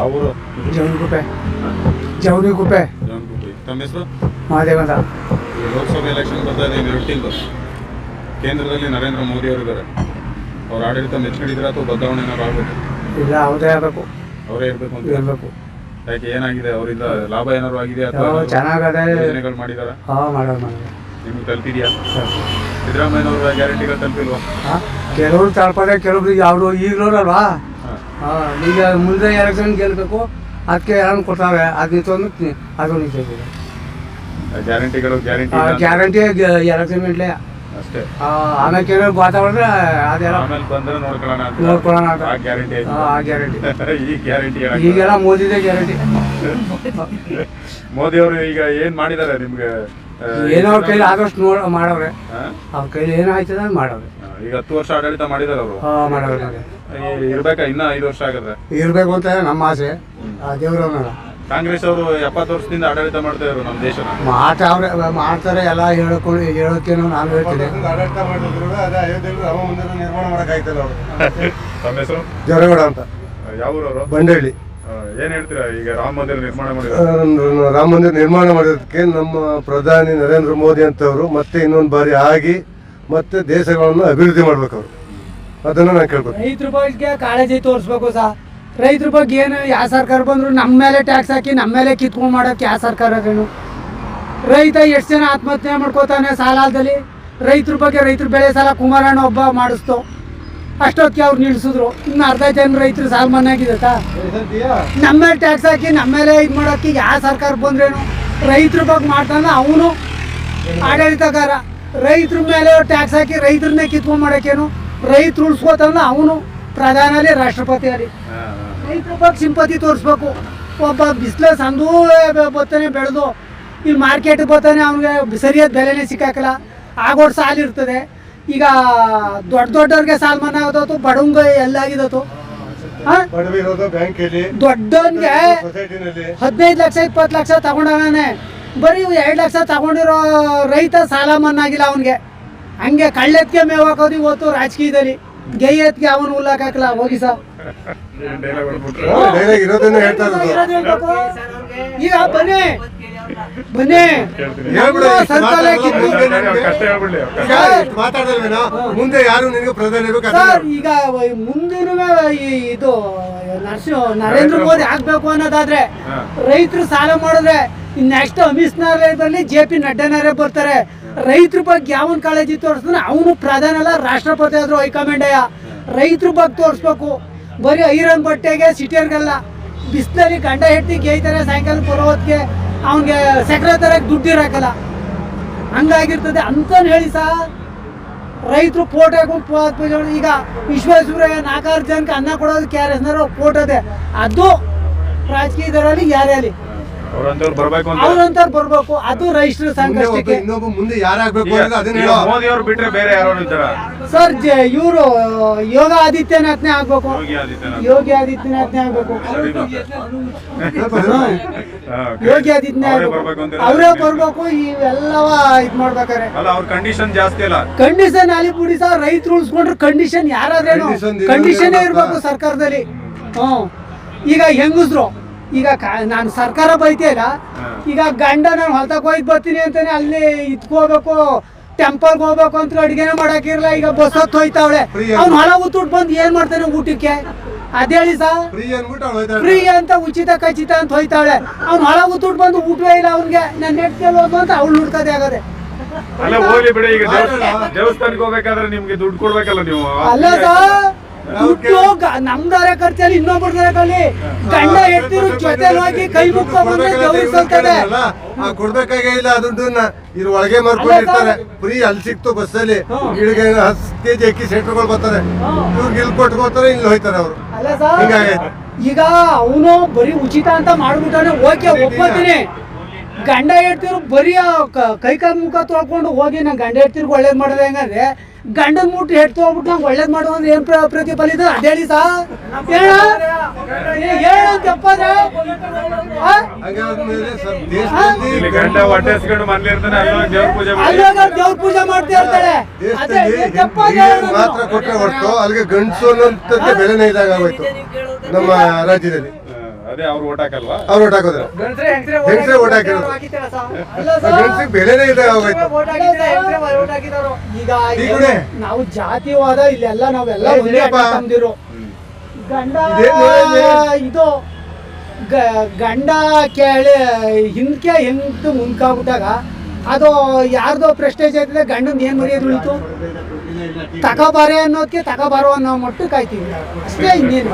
ಯಾವ ಊರು ಜವನಿಗುಪ್ಪೆ. ತಮ್ಮ ಹೆಸರು? ಮಹಾದೇವ ಅಂತ. ಈ ಲೋಕಸಭೆ ಎಲೆಕ್ಷನ್ ಬರ್ತಾ ಇದೆ ಕೇಂದ್ರದಲ್ಲಿ ನರೇಂದ್ರ ಮೋದಿ ಅವರು ಇದ್ದಾರೆ. ಅವ್ರ ಆಡಳಿತ ಮೆಚ್ಕೊಂಡಿದ್ರೆ ಅಥವಾ ಬದಲಾವಣೆ ಏನಾದ್ರು ಆಗಬೇಕು? ಇಲ್ಲ ಅವರೇ ಆಗಬೇಕು. ಅವರೇ ಇರಬೇಕು ಅಂತ? ಇರಬೇಕು. ಯಾಕೆ ಏನಾಗಿದೆ? ಅವರಿಂದ ಲಾಭ ಏನಾದ್ರು ಆಗಿದೆ ಅಥವಾ ಚೆನ್ನಾಗದೆ ಯೋಜನೆಗಳು ಮಾಡಿದಾರ? ಹಾಂ ಮಾಡೋದು ಮಾಡೋದು ನಿಮ್ಗೆ ತಲುಪಿದ್ಯಾ? ಸಿದ್ದರಾಮಯ್ಯನವರ ಗ್ಯಾರಂಟಿಗಳು ತಲುಪಿಲ್ವಾ? ಕೆಲವ್ರು ತಲುಪದೆ ಕೆಲವರು ಯಾವ್ದು ಈಗಲೂರಲ್ವಾ? ಹಾಂ ಹಾಂ ಈಗ ಮುಂದೆ ಎಲೆಕ್ಷನ್ ಗೆಲ್ಬೇಕು ಅದಕ್ಕೆ ಯಾರನ್ನು ಕೊಡ್ತಾವೆ? ಅದು ತಂದು ಅದು ನಿಂತಿದೆ ಗ್ಯಾರಂಟಿಗಳು ಗ್ಯಾರಂಟಿ ಗ್ಯಾರಂಟಿ ಎಲೆಕ್ಷನ್ ಇಡ್ಲಿ. ಅಷ್ಟೇ. ಆಮೇಲೆ ಕೆಲವರು ವಾತಾವರಣ ಅದೆಲ್ಲ ಬಂದ್ರೆ ನೋಡ್ಕೊಳ್ಳೋಣ ನೋಡ್ಕೊಳ್ಳೋಣ. ಆ ಗ್ಯಾರಂಟಿ ಆ, ಗ್ಯಾರಂಟಿ. ಈ ಗ್ಯಾರಂಟಿ ಈಗೆಲ್ಲ ಮೋದಿದೆ ಗ್ಯಾರಂಟಿ. ಮೋದಿ ಅವರು ಈಗ ಏನ್ ಮಾಡಿದಾರೆ ನಿಮ್ಗೆ? ಏನೋ ಅವ್ರ ಕೈಲಿ ಆದಷ್ಟು ನೋಡ ಮಾಡವ್ರೆ? ಅವ್ರ ಕೈಲಿ ಏನೋ ಆಯ್ತದ ಮಾಡವ್ರೆ. ಈಗ ಹತ್ತು ವರ್ಷ ಆಡಳಿತ ಮಾಡಿದಾರೆ ಅವರು. ಹಾಂ ಮಾಡವ್ರೆ. ಇರ್ಬೇಕಾ? ಇನ್ನ ಐದು ವರ್ಷ ಆಗಿದ್ರೆ ಇರಬೇಕು ಅಂತ ನಮ್ಮ ಆಸೆ. ಆ ದೇವ್ರವ್ರನ್ನ ಕಾಂಗ್ರೆಸ್ ಅವರು ಎಪ್ಪತ್ತು ವರ್ಷದಿಂದ ಆಡಳಿತ ಮಾಡ್ತಾ ಇದ್ರು ನಮ್ಮ ದೇಶನ. ಅವ್ರೆ ಮಾಡ್ತಾರೆ ಎಲ್ಲ ಹೇಳ್ಕೊಂಡು ಹೇಳೋಕ್ಕೇನೋ ನಾನು ಹೇಳ್ತೀನಿ. ಆಡಳಿತ ಮಾಡಿದ್ರು ಅದೇ ಅಯೋಧ್ಯೆಯಲ್ಲಿ ರಾಮ ಮಂದಿರ ನಿರ್ಮಾಣ ಮಾಡೋಕ್ಕಾಯ್ತಲ್ಲ ಅವರು. ತಮ್ಮ ಹೆಸರು? ಜವರೇಗೌಡ ಅಂತ. ಯಾವ ಊರವರು? ಬಂಡಳ್ಳಿ. ಏನ್ ಹೇಳ್ತೀರಾ ಈಗ ರಾಮ ಮಂದಿರ ನಿರ್ಮಾಣ ಮಾಡಿದ್ರು ರಾಮ ಮಂದಿರ ನಿರ್ಮಾಣ ಮಾಡೋದಕ್ಕೆ ನಮ್ಮ ಪ್ರಧಾನಿ ನರೇಂದ್ರ ಮೋದಿ ಅಂತವರು ಮತ್ತೆ ಇನ್ನೊಂದು ಬಾರಿ ಆಗಿ ಮತ್ತೆ ದೇಶಗಳನ್ನು ಅಭಿವೃದ್ಧಿ ಮಾಡ್ಬೇಕು ಅವರು ಅದನ್ನ ನಾನು ರೈತರ ಬಗ್ಗೆ ಕಾಳಜಿ ತೋರಿಸ್ಬೇಕು ಸಾ. ರೈತರ ಬಗ್ಗೆ ಏನು, ಯಾವ ಸರ್ಕಾರ ಬಂದ್ರು ನಮ್ಮ ಮೇಲೆ ಟ್ಯಾಕ್ಸ್ ಹಾಕಿ ನಮ್ಮ ಮೇಲೆ ಕಿತ್ಕೊಂಡು ಮಾಡೋಕೆ ಯಾವ ಸರ್ಕಾರ ಅದೇನು? ರೈತ ಎಷ್ಟು ಜನ ಆತ್ಮಹತ್ಯೆ ಮಾಡ್ಕೋತಾನೆ ಸಾಲದಲ್ಲಿ ರೈತರ ಬಗ್ಗೆ ರೈತರ ಬೆಳೆ ಸಾಲ ಕುಮಾರಣ್ಣ ಒಬ್ಬ ಮಾಡಿಸ್ತು. ಅಷ್ಟೊತ್ತಿಗೆ ಅವ್ರು ನಿಲ್ಸಿದ್ರು. ಇನ್ನು ಅರ್ಧ ಜನ ರೈತರು ಸಾಲ ಮನೆ ಆಗಿದತ್ತಾ ನಮ್ಮ ಮೇಲೆ ಟ್ಯಾಕ್ಸ್ ಹಾಕಿ ನಮ್ಮ ಮೇಲೆ ಇದು ಮಾಡೋಕೆ ಯಾವ ಸರ್ಕಾರ ಬಂದ್ರೇನು? ರೈತರ ಬಗ್ಗೆ ಮಾಡ್ತಾನೆ ಅವನು. ಆಡಳಿತಗಾರ. ರೈತರ ಮೇಲೆ ಟ್ಯಾಕ್ಸ್ ಹಾಕಿ ರೈತರನ್ನೇ ಕಿತ್ಕೊಂಡ್ ಮಾಡಕ್ಕೇನು ರೈತರು ಉಳಿಸ್ಕೋತಾನ ಅವನು ಪ್ರಧಾನ ಅಲ್ಲಿ. ರಾಷ್ಟ್ರಪತಿ ಅಲ್ಲಿ ರೈತರ ಬಗ್ಗೆ ಸಿಂಪತಿ ತೋರಿಸ್ಬೇಕು. ಒಬ್ಬ ಬಿಸಿಲ ಸಂದು ಬರ್ತಾನೆ ಬೆಳೆದು ಈ ಮಾರ್ಕೆಟ್ ಬರ್ತಾನೆ ಅವ್ನಿಗೆ ಸರಿಯಾದ ಬೆಲೆನೇ ಸಿಕ್ಕಾಕಲ್ಲ. ಆಗೋಡ್ ಸಾಲ ಇರ್ತದೆ. ಈಗ ದೊಡ್ಡ ದೊಡ್ಡವ್ರಿಗೆ ಸಾಲ ಮನ್ನಾ ಆಗೋದು ಬಡವಂಗ ಬ್ಯಾಂಕಲ್ಲಿ. ದೊಡ್ಡವನ್ಗೆ ಹದಿನೈದು ಲಕ್ಷ ಇಪ್ಪತ್ತು ಲಕ್ಷ ತಗೊಂಡವನೇ ಬರೀ ಎರಡು ಲಕ್ಷ ತಗೊಂಡಿರೋ ರೈತ ಸಾಲ ಮನ್ನಾಗಿಲ್ಲ ಅವನಿಗೆ. ಹಂಗೆ ಕಳ್ಳೆತ್ಗೆ ಮೇವ್ ಹಾಕೋದು ಇವತ್ತು ರಾಜಕೀಯದಲ್ಲಿ ಗೈಯತ್ಗೆ ಅವನು ಉಲ್ಲಾಕ್ ಹಾಕಲ್ಲ ಹೋಗಿ ಸರ್ ಈಗ ಬನ್ನಿ ಬನ್ನಿ. ಮುಂದೆ ಅವ್ರ ನಿಮ್ಗೆ- ಈಗ ಇಷ್ಟು ಮಾತಾಡಲ್ವೇನೋ ಯಾರು ನಿನಗೆ ಪ್ರಧಾನಿ ಬೇಕು ಸರ್ ಈಗ ಮುಂದಿನ ಇದು ನರಸಿಂಹ ನರೇಂದ್ರ ಮೋದಿ ಆಗ್ಬೇಕು ಅನ್ನೋದಾದ್ರೆ. ರೈತರು ಸಾಲ ಮಾಡಿದ್ರೆ ನೆಕ್ಸ್ಟ್ ಅಮಿತ್ ನಾರಾಯಣದಲ್ಲಿ ಜೆ ಪಿ ನಡ್ಡನಾರೇ ಬರ್ತಾರೆ. ರೈತರ ಬಗ್ಗೆ ಯಾವನ್ ಕಾಳಜಿ ತೋರಿಸಿದ್ರೆ ಅವನು ಪ್ರಧಾನ ಅಲ್ಲ, ರಾಷ್ಟ್ರಪತಿ ಆದ್ರೂ ಅಯ್ಯ ರೈತರ ಬಗ್ಗೆ ತೋರಿಸ್ಬೇಕು. ಬರೀ ಐರನ್ ಬಟ್ಟೆಗೆ ಸಿಟಿಯರ್ಗೆಲ್ಲ ಬಿಸಿಲಲ್ಲಿ ಗಂಡ ಹೆಟ್ಟಿ ಗೇಯ್ತಾರೆ ಸಾಯಂಕಾಲ ಬರೋ ಹೊತ್ತಿಗೆ, ಅವನಿಗೆ ಸೆಕ್ರೆಟರಿಯಾಗಿ ದುಡ್ಡು ಇರಾಕಲ್ಲ. ಹಂಗಾಗಿರ್ತದೆ ಅಂತನ್ ಹೇಳಿ ಸಹ ರೈತರು ಫೋಟೋ ಹಾಕೊಂಡು ಈಗ ವಿಶ್ವೇಶ್ವರಯ್ಯ ನಾಲ್ಕಾರು ಜನಕ್ಕೆ ಅನ್ನ ಕೊಡೋದು ಕೆ ಆರ್ ಎಸ್ನವರು ಫೋಟೋ ಇದೆ ಅದು ರಾಜಕೀಯದವರಲ್ಲಿ ಯಾರೇ ಅವ್ರಂತವ್ರು ಬರ್ಬೇಕು ಅಂತ. ಅವ್ರಂತವ್ರು ಬರ್ಬೇಕು ಅದು ರೈತರ ಸಂಕಷ್ಟಕ್ಕೆ ಇನ್ನೊಬ್ಬ ಮುಂದೆ ಯಾರಾಗ್ಬೇಕು ಅದನ್ನ ಹೇಳೋ ಮೋದಿ ಅವ್ರು ಬಿಟ್ರೆ ಬೇರೆ ಯಾರು ಇದ್ದಾರ ಸರ್ ಇವರು ಯೋಗ ಆದಿತ್ಯನಾಥ್ನೇ ಆಗ್ಬೇಕು. ಯೋಗಿ ಆದಿತ್ಯನಾಥ್. ಯೋಗಿ ಆದಿತ್ಯನಾಥ್ನೇ ಆಗ್ಬೇಕು. ಯೋಗಿ ಆದಿತ್ಯನಾಥ್ ಅವರೇ ಬರ್ಬೇಕು ಅಂತ ಅವರೇ ಬರ್ಬೇಕು ಇವೆಲ್ಲವ ಇದ್ ಮಾಡ್ಬೇಕಾರೆ. ಅಲ್ಲ ಅವ್ರ ಕಂಡೀಷನ್ ಜಾಸ್ತಿ ಅಲ್ಲ. ಕಂಡೀಷನ್ ಅಲ್ಲಿ ಬಿಡಿ ಸರ್ ರೈತರು ಉಳಿಸ್ಕೊಂಡ್ರೆ ಕಂಡೀಷನ್ ಯಾರಾದ್ರೇನು? ಕಂಡೀಷನ್ ಇರ್ಬೇಕು ಸರ್ಕಾರದಲ್ಲಿ. ಹ್ಮ್. ಈಗ ಹೆಂಗಸ್ರು ಈಗ ನಾನು ಸರ್ಕಾರ ಬೈತಿಲ್ಲ ಹಾ. ಈಗ ಗಂಡ ನಾನು ಹೊಲ್ದಾಗ ಹೋಗಿ ಬರ್ತೀನಿ ಅಂತಾನೆ ಅಲ್ಲಿ ಇದ್ಕೋಬೇಕು ಟೆಂಪಲ್ಗೆ ಹೋಗ್ಬೇಕು ಅಂತ ಅಡಿಗೆನೆ ಮಾಡಕ್ಕಿರಲ್ಲ. ಈಗ ಬಸ್ ಹತ್ತು ಹೋಯ್ತಾವಳೆ ಅವ್ನು ಹೊಲ ಉತ್ತುಟ್ ಬಂದು ಏನ್ ಮಾಡ್ತಾನೆ ಊಟಕ್ಕೆ? ಅದೇಳಿ ಸಾ. ಫ್ರೀ ಅಂತ ಉಚಿತ ಖಚಿತ ಅಂತ ಹೋಯ್ತಾವಳೆ. ಅವ್ನು ಹೊಲ ಉತ್ತುಟ್ ಬಂದು ಊಟವೇ ಇಲ್ಲ ಅವ್ನಿಗೆ. ನಾನು ನೆಟ್ ಕೇಳೋದು ಅಂತ ಅವ್ಳು ಹುಡ್ಕದೆ ಆಗದೆ ಅಲ್ಲ ಹೋಗ್ಲಿ ಬಿಡಿ ಈಗ ದೇವಸ್ಥಾನ ದೇವಸ್ಥಾನಕ್ಕೆ ಹೋಗ್ಬೇಕಾದ್ರೆ ನಿಮ್ಗೆ ದುಡ್ಡು ಕೊಡ್ಬೇಕಲ್ಲ ನೀವು. ಅಲ್ಲ ಸರ್ ನಮ್ದಾರೆ ಖರ್ಚಲ್ಲಿ ಇನ್ನೊಬ್ಬರದಾರೆ ಕಲಿ. ಗಂಡ ಎತ್ತಿರು ಜೊತೆ ಹೋಗಿ ಕೈ ಮುಕ್ಕ ಬಂದ್ರೆ ದೇವ್ರಿಗೆ ಸಲ್ತದೆ. ಆ ದುಡ್ಡನ್ನ. ಇದ್ರ ಒಳಗೆ ಮಾರ್ಕೊಂಡಿರ್ತಾರೆ. ಫ್ರೀ ಅಲ್ಲಿ ಸಿಕ್ತು ಬಸ್ಸಲ್ಲಿ. ಇಳಿಗೆ ಹತ್ತು ಕೆಜಿ ಅಕ್ಕಿ ಸೆಂಟ್ರ್ಗಳು ಬರ್ತಾರೆ. ಇವ್ರಿಗೆ ಇಲ್ಲಿ ಕೊಟ್ಕೋತಾರೆ ಇಲ್ಲಿ ಹೋಯ್ತಾರೆ ಅವರು. ಹಿಂಗಾಗೈತೆ. ಈಗ ಅವನು ಬರೀ ಉಚಿತ ಅಂತ ಮಾಡ್ಬಿಟ್ಟಾನೆ ಓಕೆ ಒಪ್ಕೋತೀನಿ. ಗಂಡ ಹೇಳ್ತಿರು ಬರೀ ಕೈಕಾಲ್ ಕ- ಕೈ ಕಾಲು ಮುಖ ತೊಳ್ಕೊಂಡು ಹೋಗಿ ನಾನು ಗಂಡ ಹೇಳ್ತಿರ್ಗೆ ಒಳ್ಳೇದು ಮಾಡಿದೆ ಹೆಂಗಂದ್ರೆ ಗಂಡನ ಮುಟ್ಟು ಹೆಡ್ತು ಹೋಗ್ಬಿಟ್ಟು ನಂಗೆ ಒಳ್ಳೇದು ಮಾಡೋದು ಅಂದ್ರೆ ಏನು ಪ್ರತಿಫಲಿತ ಅದೇಳಿ ಸಾ. ಹೇಳ. ಸಾ ದೇವ್ರ ಪೂಜೆ ಮಾಡ್ತಾ ಇರ್ತಾಳೆ. ಅದೇ? ಮಾತ್ರ ಕೊಟ್ಟರೆ ಹೊರತು ಅಲ್ಲಿಗೆ ಗಂಡಸು ಅನ್ನೋಂಥದ್ದೇ ಬೆಲೆನೇ ಇದಾಗ ಆಗೋಯ್ತು ನಮ್ಮ ರಾಜ್ಯದಲ್ಲಿ. ಅದೇ ಅವ್ರು ಓಟ್ ಹಾಕಲ್ವಾ? ಅವ್ರು ಓಟ್ ಹಾಕೋದ್ರ ಹೆಂಗ್ಸ್ರೇ ಓಟ್ ಹಾಕಿರೋದು. ಅಲ್ಲ ಸರ್, ಗಂಡಸಿಗೆ ಬೆಲೆನೇ ಇದೆ ಹೋಗೈತೆ ಈಗ. ನಾವು ಜಾತಿವಾದ ಇಲ್ಲೆಲ್ಲ ನಾವೆಲ್ಲ ಒಂದೇ ಇಲ್ಲಪ್ಪ. ಗಂಡ? ಇದು ಗ- ಗಂಡ ಕೇಳಿ ಹಿಂದ್ಕೆ ಹಿಂದ್ ಮುಂದ್ಕಾಗ್ಬಿಟ್ಟಾಗ ಅದು ಯಾರ್ದೋ ಪ್ರೆಸ್ಟೇಜ್ ಆಯ್ತದೆ ಗಂಡನ್ ಏನ್ ಮರ್ಯಾದೆ ಉಳಿತು? ತಗೋಬಾರೆ ಅನ್ನೋದಕ್ಕೆ ತಗೋಬಾರೋ ಅನ್ನೋ ಮಟ್ಟು ಕಾಯ್ತೀವಿ. ಅಷ್ಟೇ ಇನ್ನೇನು.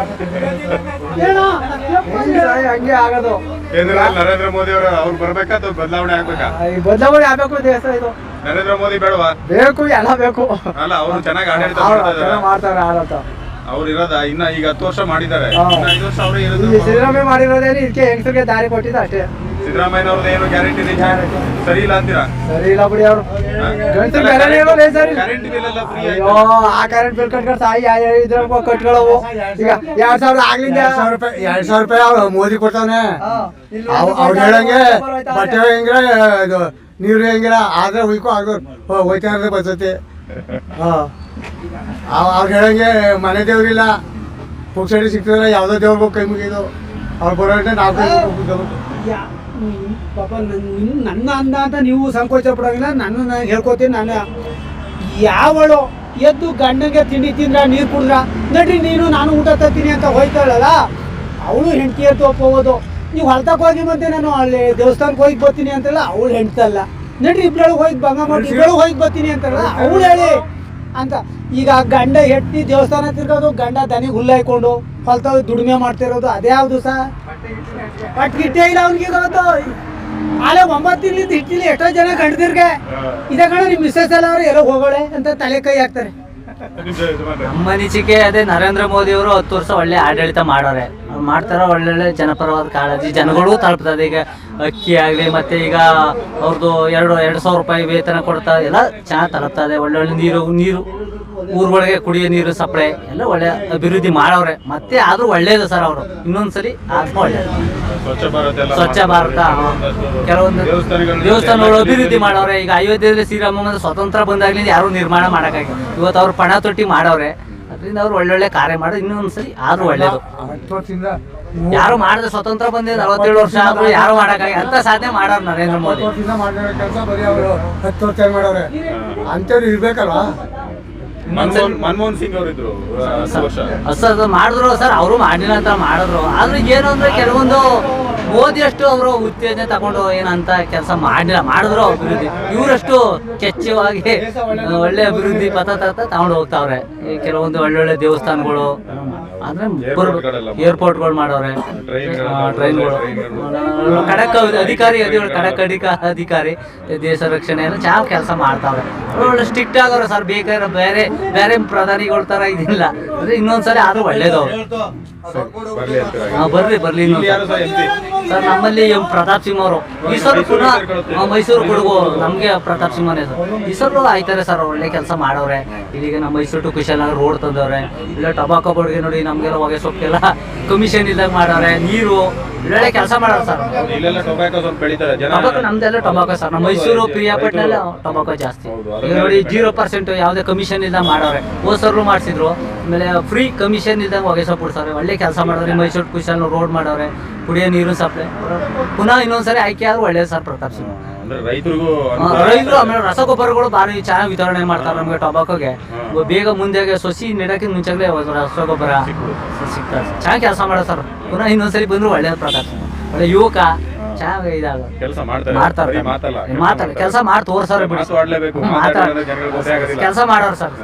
ಹಂಗೆ ಆಗೋದು. ನರೇಂದ್ರ ಮೋದಿ ಅವರು ಅವ್ರು ಬರ್ಬೇಕಾ ಅಥವಾ ಬದಲಾವಣೆ ಆಗ್ಬೇಕಾ? ಈ ಬದಲಾವಣೆ ಆಗ್ಬೇಕು ದೇಶ ಇದು. ನರೇಂದ್ರ ಮೋದಿ ಬೇಡವಾ? ಬೇಕು ಎಲ್ಲ ಬೇಕು. ಅಲ್ಲ ಅವರು ಚೆನ್ನಾಗಿ ಆಡಳಿತ ಮಾಡ್ತಾರೆ ಆಡಳಿತ. ಅವ್ರು ಇರೋದ ಇನ್ನ ಈಗ ಹತ್ತು ವರ್ಷ ಮಾಡಿದ್ದಾರೆ. ಹಾ. ಇನ್ನ ಐದು ವರ್ಷ ಅವರೇ ಇರೋದು ಇಲ್ಲಿ ಸಿದ್ದರಾಮಯ್ಯ ಮಾಡಿರೋದೇನು ಇದಕ್ಕೆ ಹೆಂಗಸರಿಗೆ ದಾರಿ ಕೊಟ್ಟಿದ್ದ ಅಷ್ಟೇ. ಏನು ಗ್ಯಾರಂಟಿ ಸರಿ ಇಲ್ಲ ಅಂತೀರಾ? ಸರಿ ಇಲ್ಲ ಬಿಡಿ ಅವರು. ಸರ್. ಕರೆಂಟ್ ಬಿಲ್ ಎಲ್ಲ ಫ್ರೀ ಅಯ್ಯೋ ಆ ಕರೆಂಟ್ ಬಿಲ್ ಕಟ್ಕೊಂಡು ಸಾಯಿ ಇದ್ರ ಕಟ್ಕೊಳ್ಳವು? ಈಗ ಎರಡ್ ಸಾವಿರ ಆಗ್ಲಿಂದ. ಎರಡ್ ಸಾವಿರ ರೂಪಾಯಿ ಎರಡ್ ಸಾವಿರ ರೂಪಾಯಿ ಅವ್ರು ಮೋದಿ ಕೊಡ್ತಾನೆ ಹಾ, ಇಲ್ಲಿ ಅವ್ ಒಂದು ಅವ್ರು ಹೇಳಂಗೆ. ಬಟ್ಟೆ ಹೆಂಗಿರ ಇದು ನೀರು ಹೆಂಗಿರ ಆದ್ರೆ ಹುಯ್ಕೋ ಆಗೋರು ಹೋಯ್ತಾ ಇರೋದೇ ಬರ್ತೈತಿ. ಹಾ. ಅವ್ ಅವ್ರು ಹೇಳಂಗೆ ಮನೆ ದೇವ್ರಿಲ್ಲ. ಪುಕ್ಸಡಿ ಸಿಗ್ತದಲ್ಲ ಯಾವ್ದೋ ದೇವ್ರಿಗೆ ಕೈ ಮುಗಿದು ಅವ್ರು ಬರೋ ನಾವು ಕೈ ಮುಗ್ದು ಯಾ- ಪಾಪ ನನ್ನ ನನ್ನ ಅಂದ ಅಂತ ನೀವು ಸಂಕೋಚ ಪಡೋಂಗಿಲ್ಲ ನನ್ನ ನಾನು ಹೇಳ್ಕೊತೀನಿ ನಾನು. ಯಾವಳು ಎದ್ದು ಗಂಡಂಗೆ ತಿಂಡಿ ತಿಂದ್ರ ನೀರು ಕುಡಿದ್ರ ನಡ್ರಿ ನೀನು ನಾನು ಊಟ ತರ್ತೀನಿ ಅಂತ ಹೋಯ್ತಾಳಲ್ಲ ಅವಳು ಹೆಂಡತಿ ಅಂತ ಒಪ್ಪೋದು ನೀವು ಹೊಲ್ತಕ್ಕೆ ಹೋಗಿ ಮತ್ತೆ ನಾನು ಅಲ್ಲಿ ದೇವಸ್ಥಾನಕ್ಕೆ ಹೋಗಿ ಬರ್ತೀನಿ ಅಂತಲ್ಲ ಅವಳು ಹೆಂಡ್ತಲ್ಲ ನಡ್ರಿ ಇಬ್ರೊಳಗೆ ಹೋಗಿ ಭಂಗ ಮಾಡಿ ಇಬ್ರೊಳಗೆ ಹೋಗಿ ಬರ್ತೀನಿ ಅಂತಲ್ಲ ಅವಳು ಹೇಳಿ ಅಂತ. ಈಗ ಗಂಡ ಹೆಟ್ಟಿ ದೇವಸ್ಥಾನ ತಿರ್ಗೋದು ಗಂಡ ದನಿಗೆ ಹುಲ್ಲಾಯ್ಕೊಂಡು ಹೊಲ್ತಾವ್ ಹೊಲ್ತ ದುಡಿಮೆ ಮಾಡ್ತಿರೋದು ಅದೇ ಯಾವುದು ಸಹ ಬಟ್ ಗಿಟ್ಟೆ ಇಲ್ಲ ಅವ್ನಿಗೆ ಇವತ್ತು ಆಲೆ ಒಂಬತ್ತು ತಿಂಗಳಿಂದ ಎಷ್ಟೋ ಜನ ಗಂಡದಿರ್ಗೆ ಇದೇ ಕಣ ನಿಮ್ಮ ಮಿಸ್ಸಸ್ ಎಲ್ಲ ಅವ್ರು ಎಲ್ಲೋ ಹೋಗೋಳೆ ಅಂತ ತಲೆ ಕೈ ಹಾಕ್ತಾರೆ. ನಮ್ಮ ಅನಿಸಿಕೆ ಅದೇ ನರೇಂದ್ರ ಮೋದಿ ಅವರು ಹತ್ತು ವರ್ಷ ಒಳ್ಳೆ ಆಡಳಿತ ಮಾಡೋರೆ. ಮಾಡ್ತಾರ ಒಳ್ಳೊಳ್ಳೆ ಜನಪರವಾದ ಕಾಳಜಿ. ಜನಗಳು ತಲುಪ್ತದೆ. ಈಗ ಅಕ್ಕಿ ಆಗಲಿ ಮತ್ತೆ ಈಗ ಅವ್ರದ್ದು ಎರಡು ಎರಡು ಸಾವಿರ ರೂಪಾಯಿ ವೇತನ ಕೊಡ್ತಾ ಎಲ್ಲ ಚೆನ್ನಾಗಿ ತಲುಪ್ತದೆ. ಒಳ್ಳೊಳ್ಳೆ ನೀರು ನೀರು ಊರುಗಳಿಗೆ ಕುಡಿಯೋ ನೀರು ಸಪ್ಲೈ ಎಲ್ಲ ಒಳ್ಳೆ ಅಭಿವೃದ್ಧಿ ಮಾಡವ್ರೆ. ಮತ್ತೆ ಆದರೂ ಒಳ್ಳೇದು ಸರ್ ಅವರು. ಇನ್ನೊಂದ್ಸರಿ ಆತ್ಮ ಒಳ್ಳೇದು. ಸ್ವಚ್ಛ ಭಾರತ ಕೆಲವೊಂದು ದೇವಸ್ಥಾನಗಳು ಅಭಿವೃದ್ಧಿ ಮಾಡವ್ರೆ. ಈಗ ಅಯೋಧ್ಯೆಯಲ್ಲಿ ಶ್ರೀರಾಮ ಸ್ವತಂತ್ರ ಬಂದಾಗ್ಲಿಂದ ಯಾರು ನಿರ್ಮಾಣ ಮಾಡಕ್ಕಾಗಿ ಇವತ್ತು ಅವ್ರು ಪಣ ತೊಟ್ಟಿ ಮಾಡವ್ರೆ. ಅದರಿಂದ ಅವ್ರು ಒಳ್ಳೊಳ್ಳೆ ಕಾರ್ಯ ಮಾಡೋದು ಇನ್ನೊಂದ್ಸರಿ ಆದ್ರೂ ಒಳ್ಳೇದು. ಹತ್ತು ವರ್ಷದಿಂದ ಯಾರು ಮಾಡಿದ್ರೆ ಸ್ವತಂತ್ರ ಬಂದ ನಲವತ್ತೇಳು ವರ್ಷ ಆದ್ರೂ ಯಾರು ಮಾಡಕ್ಕಾಗಿ ಅಂತ ಸಾಧನೆ ಮಾಡೋರು ನರೇಂದ್ರ ಮೋದಿ. ಹತ್ತು ವರ್ಷದಿಂದ ಮಾಡಿರೋ ಕೆಲಸ ಬರೀ ಅವರು ಹತ್ತು ವರ್ಷ ಮಾಡವ್ರೆ ಅಂತವ್ರು ಇರ್ಬೇಕಲ್ವಾ? ಮನಮೋಹನ್ ಸಿಂಗ್ ಅವರು ಇದ್ರು ಸರ್ ಮಾಡಿದ್ರು ಸರ್ ಅವರು ಮಾಡಿಲ್ಲ ಅಂತ ಮಾಡಿದ್ರು. ಆದ್ರೆ ಏನು ಅಂದ್ರೆ ಕೆಲವೊಂದು ಮೋದಿ ಅಷ್ಟು ಅವರು ಉತ್ತೇಜನೆ ತಗೊಂಡು ಏನಂತ ಕೆಲಸ ಮಾಡಿಲ್ಲ ಮಾಡಿದ್ರು ಅಭಿವೃದ್ಧಿ. ಇವರಷ್ಟು ಕೆಚ್ಚವಾಗಿ ಒಳ್ಳೆ ಅಭಿವೃದ್ಧಿ ಪಥ ತಗೊಂಡು ಹೋಗ್ತಾವ್ರೆ. ಕೆಲವೊಂದು ಒಳ್ಳೊಳ್ಳೆ ದೇವಸ್ಥಾನಗಳು ಅಂದ್ರೆ ಏರ್ಪೋರ್ಟ್ ಏರ್ಪೋರ್ಟ್ಗಳು ಮಾಡವ್ರೆ ಟ್ರೈನ್ಗಳು, ಟ್ರೈನ್ಗಳು. ಖಡಕ್ ಅಧಿಕಾರಿ ಅದಿಗಳು ಖಡಕ್ ಅಧಿಕ ಅಧಿಕಾರಿ ದೇಶ ರಕ್ಷಣೆ ಎಲ್ಲ ಚೆನ್ನಾಗಿ ಕೆಲಸ ಮಾಡ್ತಾವ್ರೆ. ಒಳ್ಳೆ ಸ್ಟ್ರಿಕ್ಟ್ ಆಗವ್ರೆ ಸರ್ ಬೇಕಾದ್ರೆ ಬೇರೆ ಬೇರೆ ಪ್ರಧಾನಿಗಳ ತರ ಇದಿಲ್ಲ. ಅಂದ್ರೆ ಇನ್ನೊಂದ್ಸರಿ ಆದ್ರೂ ಒಳ್ಳೇದು. ಬರ್ರಿ ಬರ್ಲಿ ಸರ್ ನಮ್ಮಲ್ಲಿ ಎಂ ಪ್ರತಾಪ್ ಸಿಂಹ ಅವರು. ಈ ಸರ್ ಪುನಃ ಮೈಸೂರು ಕೊಡಗು ನಮ್ಗೆ ಪ್ರತಾಪ್ ಸಿಂಹನೇ ಸರ್. ಈ ಸರ್ ಆಯ್ತಾರೆ ಸರ್ ಒಳ್ಳೆ ಕೆಲಸ ಮಾಡವ್ರೆ ಇಲ್ಲಿಗೆ ನಮ್ಮ ಮೈಸೂರು ಟು ಕುಶಾಲನಗರ ರೋಡ್ ತಂದವ್ರೆ. ಇಲ್ಲ ಟೊಬಾಕೋ ಬೋರ್ಡ್ಗೆ ನೋಡಿ ನಮ್ಗೆಲ್ಲ ಹೊಗೆ ಸೊಪ್ಪಿಗೆಲ್ಲ ಕಮಿಷನ್ ಇಲ್ದಾಗ ಮಾಡವ್ರೆ ನೀರು ಒಳ್ಳೆ ಕೆಲಸ ಮಾಡೋರು ಸರ್. ಇಲ್ಲೆಲ್ಲ ಟೊಬ್ಯಾಕೋ ಸ್ವಲ್ಪ ಬೆಳಿತಾರೆ ಜನ ಟೊಬಾಕೋ ನಮ್ದೆಲ್ಲ ಟೊಬಾಕೋ ಸರ್. ನಮ್ಮ ಮೈಸೂರು ಪ್ರಿಯಾಪಟ್ಟಣಲ್ಲ ಟೊಬಾಕೋ ಜಾಸ್ತಿ. ಈಗ ನೋಡಿ ಜೀರೋ ಪರ್ಸೆಂಟ್ ಯಾವುದೇ ಕಮಿಷನ್ ಇಲ್ದ ಮಾಡವ್ರೆ ಹೋಸರ್ಲು ಮಾಡಿಸಿದ್ರು. ಆಮೇಲೆ ಫ್ರೀ ಕಮಿಷನ್ ಇಲ್ದಂಗೆ ಹೊಗೆ ಸೊಪ್ಪು ಕೊಡ್ತಾರೆ ಒಳ್ಳೆ ಕೆಲಸ ಮಾಡೋರೆ. ಮೈಸೂರು ಕುಶಾಲ್ ರೋಡ್ ಮಾಡವ್ರೆ ಕುಡಿಯೋ ನೀರು ಸಪ್ಲೈ ಪುನಃ ಇನ್ನೊಂದ್ಸರಿ ಆಯ್ಕೆ ಆದ್ರೆ ಒಳ್ಳೇದು ಸರ್ ಪ್ರತಾಪ್ ಸಿಂಹ ಅಂದ್ರೆ ರೈತರಿಗೂ ರೈತರು ಆಮೇಲೆ ರಸಗೊಬ್ಬರಗಳು ಭಾರಿ ಚೆನ್ನಾಗಿ ವಿತರಣೆ ಮಾಡ್ತಾರೆ ನಮಗೆ ಟೊಬಾಕೋಗೆ. ಬೇಗ ಮುಂದೆ ಸೊಸಿ ನೆಡಕ್ಕೆ ಮುಂಚೆ ರಸಗೊಬ್ಬರ ಸಿಗ್ತಾರೆ ಚೆನ್ನಾಗಿ ಕೆಲಸ ಮಾಡೋ ಸರ್. ಪುನಃ ಇನ್ನೊಂದ್ಸರಿ ಬಂದ್ರು ಒಳ್ಳೆಯ ಸಿಂಹ ಒಳ್ಳೆ ಯುವಕ ಚೆನ್ನಾಗಿ ಇದಾಗ. ಕೆಲಸ ಮಾಡ್ತಾರೆ. ಮಾತಾಡ ಕೆಲಸ ಮಾಡಿ ತೋರ್ಸಾರ ಬಿಡಿ. ಕೆಲಸ ಮಾಡೋರು ಸರ್.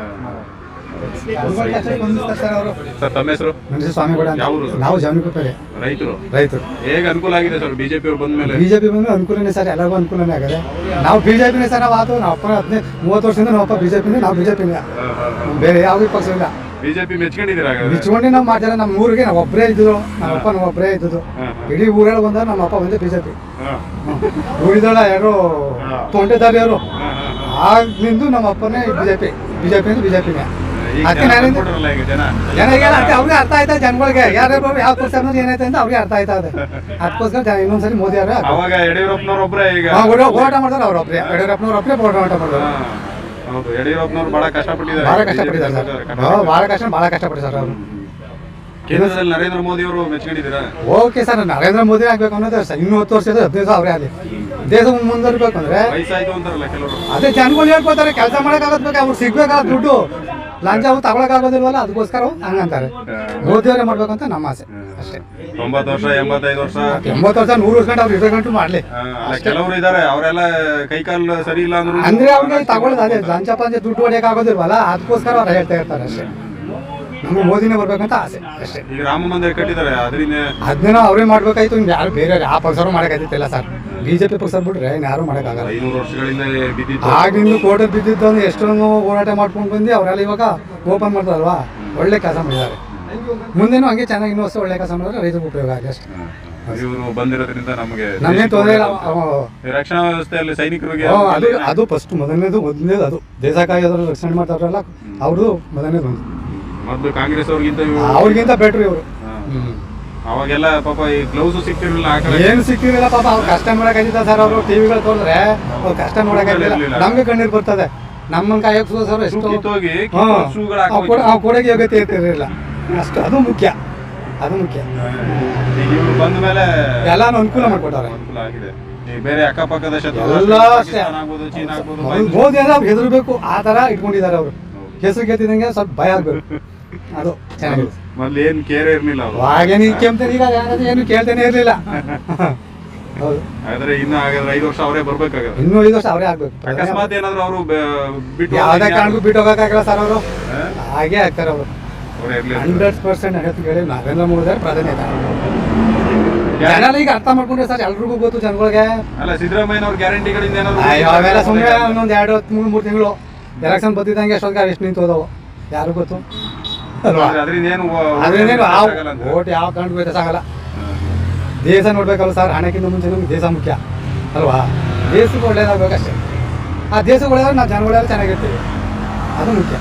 ಸರ್ ತಮ್ಮ ಹೆಸರು? ಸ್ವಾಮಿಗೌಡ? ನಾವು ರೈತರು? ರೈತರು. ಹೇಗೆ ಅನುಕೂಲ ಆಗಿದೆ ಸರ್? ಬಿಜೆಪಿ ಅವ್ರು ಬಂದ ಮೇಲೆ? ಬಿಜೆಪಿ ಬಂದ್ರೆ ಅನುಕೂಲನೇ ಸರ್ ಎಲ್ಲರಿಗೂ ಅನುಕೂಲನೇ ಆಗದೆ. ನಾವು ಬಿಜೆಪಿನೇ ಸರ್ ನಾವು ಆತು ನಾವು ಅಪ್ಪ ಹದಿನೈದು ಮೂವತ್ತು ವರ್ಷದಿಂದ ನಾವು ಅಪ್ಪ ಬಿಜೆಪಿನೇ ನಾವು ಬಿಜೆಪಿನೇ. ಬೇರೆ ಯಾವ ಪಕ್ಷ ಇಲ್ಲ ಬಿಜೆಪಿ ಮೆಚ್ಕೊಂಡಿದ್ದೀರಾ ಮೆಚ್ಕೊಂಡು ನಮ್ಮ ನಾವು ಮಾಡ್ತಾರೆ ನಮ್ಮ ಊರಿಗೆ ನಾವು ಒಬ್ಬರೇ ಇದ್ದಿದ್ದು ನಮ್ಮ ಅಪ್ಪ ನಾವು ಒಬ್ಬರೇ ಇದ್ದಿದ್ದು. ಇಡೀ ಊರಲ್ಲಿ ಬಂದಾಗ ನಮ್ಮ ಅಪ್ಪ ಬಂದೆ ಬಿಜೆಪಿ. ಉಳಿದಳ ಯಾರು ತೊಂಟೆದಾರಿಯವರು. ಆಗ್ಲಿಂದು ನಮ್ಮ ಅಪ್ಪನೇ ಬಿಜೆಪಿ. ಬಿಜೆಪಿ ಅಂದ್ರೆ ಬಿಜೆಪಿನೇ. ಅವ್ರಿಗೆ ಅರ್ಥ ಆಯ್ತಾ ಜನಗಳಿಗೆ? ಯಾರು ಯಾವ ಪಕ್ಷ ಅನ್ನೋದು ಏನೈತೆ ಅಂತ ಅವ್ರಿಗೆ ಅರ್ಥ ಆಯ್ತಾ ಇದೆ ಅದಕ್ಕೋಸ್ಕರ ಜನ ಇನ್ನೊಂದ್ಸರಿ ಮೋದಿ ಅವರ ಅವಾಗ ಯಡಿಯೂರಪ್ಪನವ್ರು ಈಗ ಹೋರಾಟ ಮಾಡಿದ್ರೆ ಅವ್ರ ಒಬ್ಬರೇ ಯಡಿಯೂರಪ್ಪನವ್ರ ಒಬ್ಬರೇ ಹೋರಾಟ ಮಾಡಿದ್ರು ಹೌದು ಯಡಿಯೂರಪ್ಪನವ್ರು ಬಹಳ ಕಷ್ಟಪಟ್ಟಿದ್ದಾರೆ. ಕಷ್ಟಪಟ್ಟಿದ್ದಾರೆ ಸರ್. ಕಷ್ಟ ಭಾಳ ಕಷ್ಟಪಟ್ಟಿದ್ದಾರೆ ಅವರು. ಕೇಂದ್ರದಲ್ಲಿ ನರೇಂದ್ರ ಮೋದಿ ಅವರು ಮೆಚ್ಕೊಂಡಿದ್ದೀರಾ? ಓಕೆ ಸರ್ ನರೇಂದ್ರ ಮೋದಿ ಆಗ್ಬೇಕು ಅನ್ನೋದು ಇನ್ನೂ ಹತ್ತು ವರ್ಷದ ಹದಿನೈದು ಸಾವಿರ ಆಗಲಿ. ದೇಶ ಮುಂದರ್ಬೇಕು ಅಂದ್ರೆ ಅದೇ ಜನಗಳು ಹೇಳ್ಕೊತಾರೆ ಕೆಲಸ ಮಾಡೋಕ್ಕಾಗತ್ಬೇಕು ಅವ್ರು ಸಿಗ್ಬೇಕಾದ ದುಡ್ಡು. ಲಂಚ ಅವ್ರು ತಗೊಳಕ್ಕಾಗೋದಿಲ್ವಲ್ಲ ಅದಕ್ಕೋಸ್ಕರ ಅವ್ರು ಹಂಗಂತಾರೆ ಗೋದಿಯವರೇ ಮಾಡ್ಬೇಕು ಅಂತ ನಮ್ಮ ಆಸೆ. ಅಷ್ಟೇ. ತೊಂಬತ್ತು ವರ್ಷ ಎಂಬತ್ತೈದು ವರ್ಷ? ಎಂಬತ್ತು ವರ್ಷ ನೂರು ವರ್ಷ ಗಂಟೆ ಅವ್ರು ಇರೋ ಗಂಟು ಮಾಡ್ಲಿ. ಕೆಲವರು ಇದಾರೆ ಅವರೆಲ್ಲ ಕೈಕಾಲು ಸರಿ ಇಲ್ಲ ಅಂದ್ರು ಅಂದ್ರೆ ಅವ್ರಿಗೆ ತಗೊಳ್ಳೋದು ಅದೇ ಲಂಚ ಪಂಚ ದುಡ್ಡು ಹೊಡೆಯಕ್ಕೆ ಆಗೋದಿಲ್ವಲ್ಲ ಅದಕ್ಕೋಸ್ಕರ ಅವ್ರು ಹೇಳ್ತಾ ಇರ್ತಾರೆ ಅಷ್ಟೇ. ನಮ್ಗೆ ಮೋದಿನೇ ಬರ್ಬೇಕಂತ ಆಸೆ ಅಷ್ಟೇ. ಈಗ ರಾಮ ಮಂದಿರ ಕಟ್ಟಿದ್ದಾರೆ ಅದರಿಂದ ಅದನ್ನ ಅವ್ರೇ ಮಾಡ್ಬೇಕಾಯ್ತು ಯಾರು ಬೇರೆ ಯಾವ ಪಕ್ಷರು ಮಾಡೋಕ್ಕಾಯ್ತಿಲ್ಲ ಸರ್. ಬಿ ಜೆ ಪಿ ಪಕ್ಷ ಬಿಟ್ರೆ ಯಾರು ಮಾಡೋಕ್ಕಾಗಲ್ಲ ಐನೂರು ವರ್ಷಗಳಿಂದ ಬಿದ್ದಿತ್ತು ಆಗಿಂದು ಕೋಟೆ ಬಿದ್ದಿದ್ದವನು ಎಷ್ಟೊಂದು ಹೋರಾಟ ಮಾಡ್ಕೊಂಡು ಬಂದು ಅವರೆಲ್ಲ ಇವಾಗ ಓಪನ್ ಮಾಡ್ತಾರಲ್ವಾ? ಒಳ್ಳೆ ಕೆಲಸ ಮಾಡಿದ್ದಾರೆ. ಮುಂದೇನು ಹಂಗೆ ಚೆನ್ನಾಗಿ ಇನ್ನೂ ಒಳ್ಳೆ ಕೆಲಸ ಮಾಡಿದ್ರೆ ರೈತರಿಗೆ ಉಪಯೋಗ ಆಗಲಿ ಅಷ್ಟೇ. ಇವರು ಬಂದಿರೋದ್ರಿಂದ ನಮಗೆ ನಮಗೆ ತೊಂದರೆ ಇಲ್ಲ. ರಕ್ಷಣಾ ವ್ಯವಸ್ಥೆಯಲ್ಲಿ ಸೈನಿಕರಿಗೆ ಅದು ಅದು ಫಸ್ಟ್ ಮೊದಲನೇದು ಮೊದಲನೇದು ಅದು. ದೇಶ ಕಾಯೋದ್ರ ರಕ್ಷಣೆ ಮಾಡ್ತಾರಲ್ಲ ಅವ್ರದ್ದು ಮೊದಲನೇದು ಒಂದು ಮೊದಲು ಕಾಂಗ್ರೆಸ್ ಅವ್ರಿಗಿಂತ ಬೆಟ್ರಿ ಅವ್ರಿಗಿಂತ ಬೆಟ್ರು ಇವರು. ಅವಾಗೆಲ್ಲ ಪಾಪ ಈ ಗ್ಲೌಸ್ ಸಿಕ್ತಿರ್ಲಿಲ್ಲ ಏನು ಸಿಕ್ಕಿರಲಿಲ್ಲ ಪಾಪ ಅವ್ರು ಕಷ್ಟ ನೋಡಕ್ಕಾಗಿದ್ದ ಸರ್ ಅವರು ಟಿವಿಗಳು ತೋರಿದ್ರೆ ಅವ್ರು ಕಷ್ಟ ನೋಡಕ್ಕಾಗಿಲ್ಲ. ನಮ್ಗೆ ಕಣ್ಣೀರು ಬರ್ತದೆ. ನಮ್ಮನ್ನ ಕಾಯಕ್ಕೆ ಸರ್ ಎಷ್ಟು ಕೊಡಗೆ ಯೋಗ್ಯತೆ ಇರ್ತಿರ್ಲಿಲ್ಲ. ಅಷ್ಟು ಅದು ಮುಖ್ಯ. ಅದು ಮುಖ್ಯ. ಬಂದ ಮೇಲೆ ಎಲ್ಲಾನು ಅನುಕೂಲ ಮಾಡ್ಕೊಟ್ಟವ್ರೆ. ಅನುಕೂಲ ಆಗಿದೆ. ಬೇರೆ ಅಕ್ಕಪಕ್ಕದ ಅಂದ್ರೆ ಅವ್ರು ಹೆದರ್ಬೇಕು. ಆ ತರ ಇಟ್ಕೊಂಡಿದ್ದಾರೆ ಅವರು. ಹೆಸರು ಗೆದ್ದಿದಂಗೆ ಸ್ವಲ್ಪ ಭಯ ಆಗ್ಬೇಕು. ಅದು ಚೆನ್ನಾಗಿದೆ ಮೊದ್ಲು ಏನ್ ಕೇರ್ ಇರ್ಲಿಲ್ಲ ಅವರು. ಹಾಗೇನು ಕೇಳ್ತೇನೆ ಈಗ ಯಾರಾದ್ರೂ ಏನು ಕೇಳ್ತಾನೆ ಇರಲಿಲ್ಲ. ಹೌದು. ಆದ್ರೆ ಇನ್ನು ಹಾಗಾದ್ರೆ ಐದು ವರ್ಷ ಅವರೇ ಬರ್ಬೇಕಾಗದ ಇನ್ನೂ ಐದು ವರ್ಷ ಅವರೇ ಆಗ್ಬೇಕು. ಅಕಸ್ಮಾತ್ ಏನಾದ್ರು ಅವರು ಬಿಟ್ಟು ಯಾವ್ದೇ ಕಾರಣಕ್ಕೂ ಬಿಟ್ಟು ಹೋಗಕ್ಕಾಗಲ್ಲ ಸರ್ ಅವರು. ಹಾಗೆ ಆಗ್ತಾರೆ ಅವರು. ಅವ್ರು ಇರ್ಲಿಲ್ಲ ಹಂಡ್ರೆಡ್ ಪರ್ಸೆಂಟ್ ಹೇಳಿ ನರೇಂದ್ರ ಮೋದಿ ಅವರು ಪ್ರಧಾನಿ ಈಗ ಅರ್ಥ ಮಾಡ್ಕೊಂಡ್ರೆ ಸರ್ ಎಲ್ರಿಗೂ ಗೊತ್ತು ಜನಗಳಿಗೆ. ಅಲ್ಲ ಸಿದ್ದರಾಮಯ್ಯ ಅವ್ರ ಗ್ಯಾರಂಟಿಗಳಿಂದ ಅಯ್ಯೋ, ಅವೆಲ್ಲ ಸುಮ್ಮನೆ ಒಂದೊಂದು ಎರಡು ಹೊತ್ತು ಮೂರು ಮೂರು ತಿಂಗಳು ಎಲೆಕ್ಷನ್ ಬತ್ತಿದಂಗೆ ಎಷ್ಟೊತ್ತಿಗೆ ಎಷ್ಟು ನಿಂತು ಹೋದವು. ಯಾರು ಗೊತ್ತು? ಅಲ್ವಾ? ಅದರಿಂದ ಏನು ಅದ್ರೇನೇನು ಯಾವ. ಓಟ್ ಕಾರಣಕ್ಕೂ ವ್ಯತ್ಯಾಸ ದೇಶ ನೋಡ್ಬೇಕಲ್ಲ ಸರ್? ಹಣಕ್ಕಿಂತ ಮುಂಚೆ ನಮ್ಗೆ ದೇಶ ಮುಖ್ಯ. ಅಲ್ವಾ? ದೇಶಕ್ಕೆ ಒಳ್ಳೇದಾಗಬೇಕಷ್ಟೇ ಆ ದೇಶಕ್ಕೆ ಒಳ್ಳೇದಾಗ ನಾವು ಜನಗಳೆಲ್ಲ ಚೆನ್ನಾಗಿರ್ತೀವಿ. ಅದು ಮುಖ್ಯ.